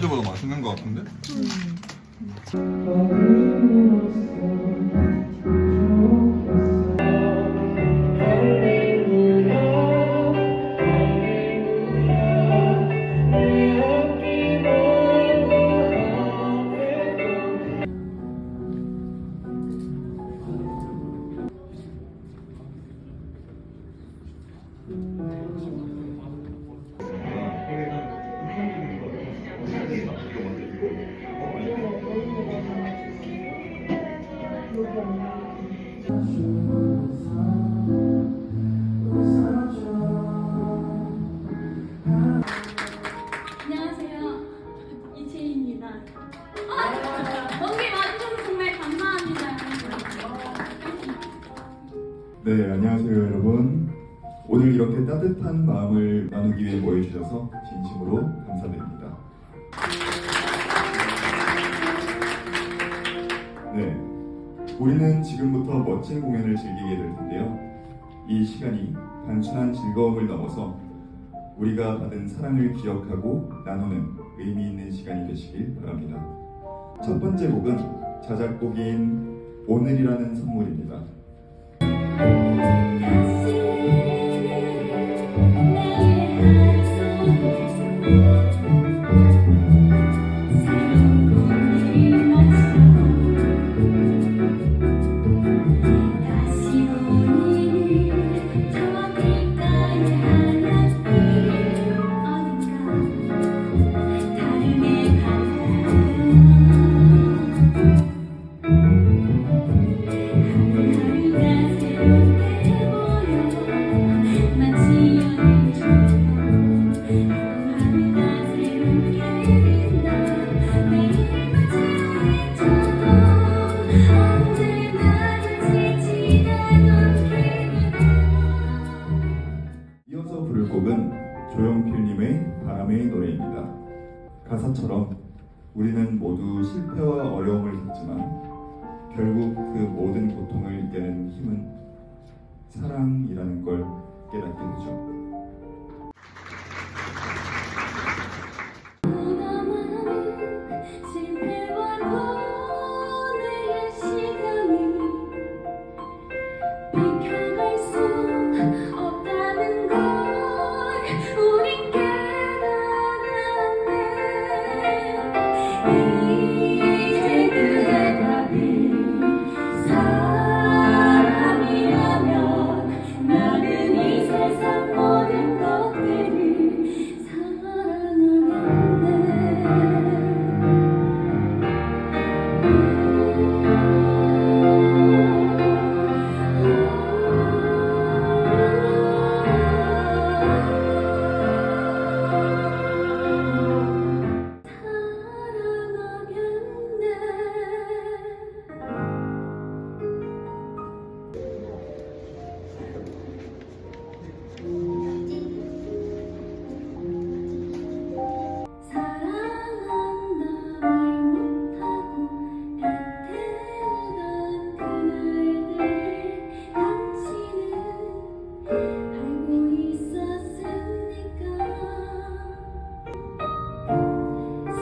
어제보다 맛있는 것 같은데? 안 네, 안녕하세요, 여러분. 오늘 이렇게 따뜻한 마음을 나누기 위해 모여주셔서 진심으로 감사드립니다. 네, 우리는 지금부터 멋진 공연을 즐기게 될 텐데요. 이 시간이 단순한 즐거움을 넘어서 우리가 받은 사랑을 기억하고 나누는 의미 있는 시간이 되시길 바랍니다. 첫 번째 곡은 자작곡인 오늘이라는 선물입니다. 이 가사처럼 우리는 모두 실패와 어려움을 겪지만 결국 그 모든 고통을 이겨낸 힘은 사랑이라는 걸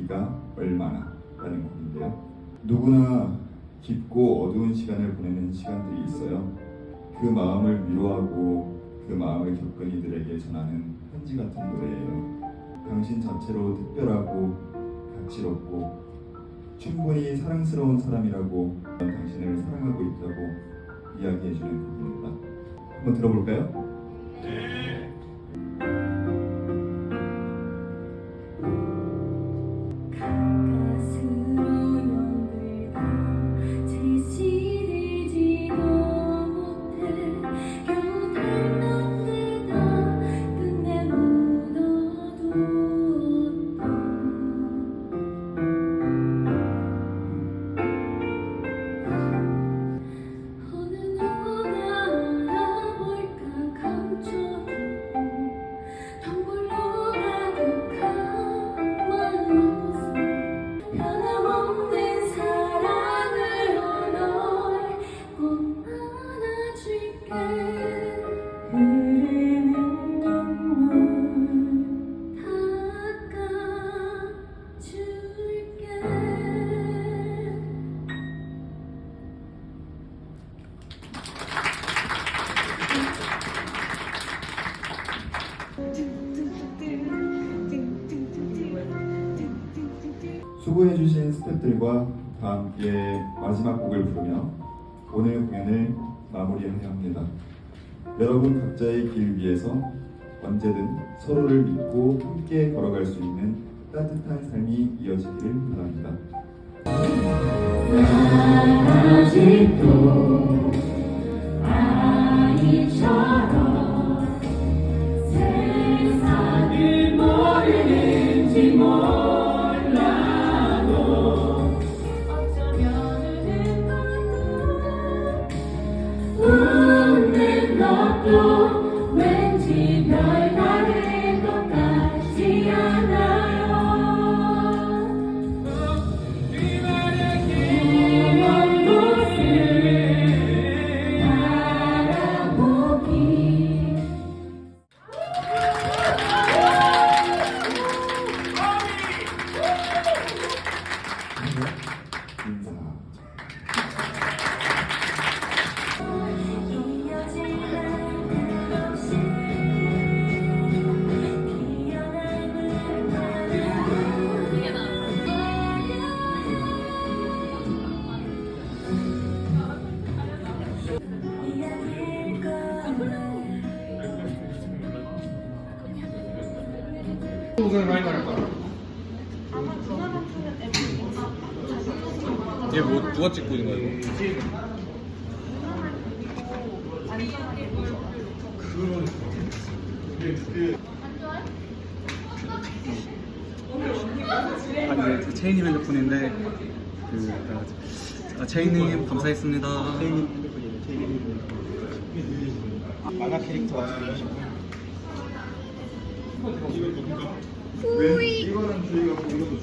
네가 얼마나 라는 곡인데요. 누구나 깊고 어두운 시간을 보내는 시간들이 있어요. 그 마음을 위로하고 그 마음을 겪은 이들에게 전하는 편지 같은 노래예요. 당신 자체로 특별하고 가치롭고 충분히 사랑스러운 사람이라고 넌 당신을 사랑하고 있다고 이야기해주는 곡입니다. 한번 들어볼까요? 수고해 주신 스태프들과 다 함께 마지막 곡을 부르며 오늘 공연을 마무리해야 합니다. 여러분 각자의 길 위에서 언제든 서로를 믿고 함께 걸어갈 수 있는 따뜻한 삶이 이어지기를 바랍니다. 우선 많이 나갈 거야. 얘뭐 누가 찍고 있는 거야 이거? 아니 그 체인님 핸드폰인데 그 아, 체인님 감사했습니다. 만화 캐릭터 같은 거. 왜? 이거는 저희가 이것도